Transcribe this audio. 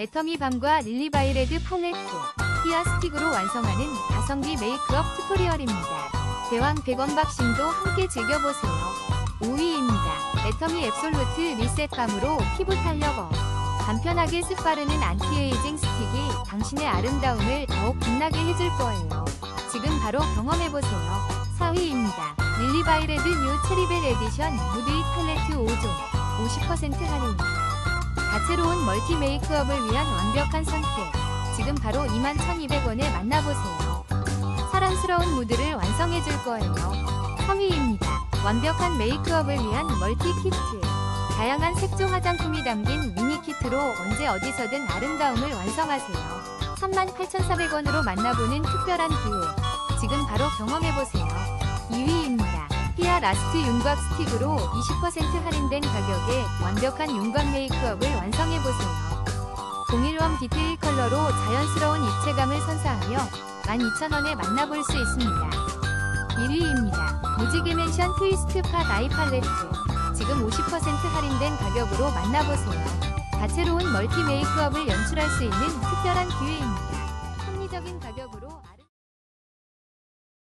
애터미 밤과 릴리 바이레드 팔레트, 히아 스틱으로 완성하는 가성비 메이크업 튜토리얼입니다. 대왕 100언박싱도 함께 즐겨보세요. 5위입니다. 애터미 앱솔루트 리셋 밤으로 피부 탄력업. 간편하게 습 바르는 안티에이징 스틱이 당신의 아름다움을 더욱 빛나게 해줄 거예요. 지금 바로 경험해보세요. 4위입니다. 릴리바이레드 뉴 체리벨 에디션 무드잇 팔레트 5종 50% 할인. 다채로운 멀티 메이크업을 위한 완벽한 선택. 지금 바로 21,200원에 만나보세요. 사랑스러운 무드를 완성해줄 거예요. 3위입니다. 완벽한 메이크업을 위한 멀티 키트. 다양한 색조 화장품이 담긴 미니 키트로 언제 어디서든 아름다움을 완성하세요. 38,400원으로 만나보는 특별한 기회. 지금 바로 경험해보세요. 2위입니다. 라스트 윤곽 스틱으로 20% 할인된 가격에 완벽한 윤곽 메이크업을 완성해보세요. 01웜 디테일 컬러로 자연스러운 입체감을 선사하며 12,000원에 만나볼 수 있습니다. 1위입니다. 무지개 맨션 트위스트 팟 아이 팔레트. 지금 50% 할인된 가격으로 만나보세요. 다채로운 멀티 메이크업을 연출할 수 있는 특별한 기회입니다. 합리적인 가격으로